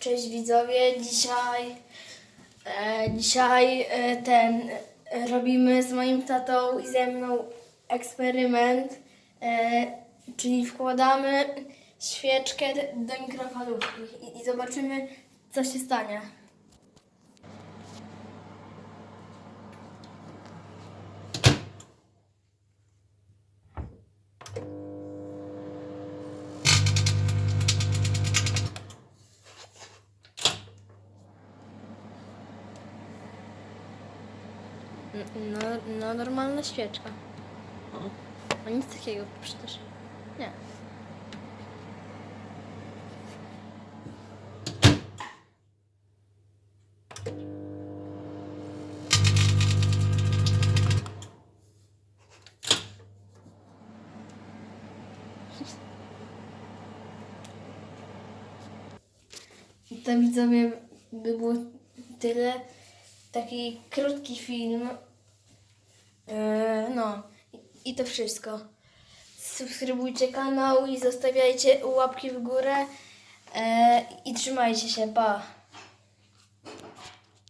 Cześć widzowie, dzisiaj, e, dzisiaj e, ten e, robimy z moim tatą i ze mną eksperyment, e, czyli wkładamy świeczkę do mikrofalówki i, i zobaczymy co się stanie. No, no normalna świeczka. A nic takiego przecież. Nie. To widzowie by było tyle. Taki krótki film. Eee, no i, to wszystko. Subskrybujcie kanał i zostawiajcie łapki w górę. Eee, I trzymajcie się, pa.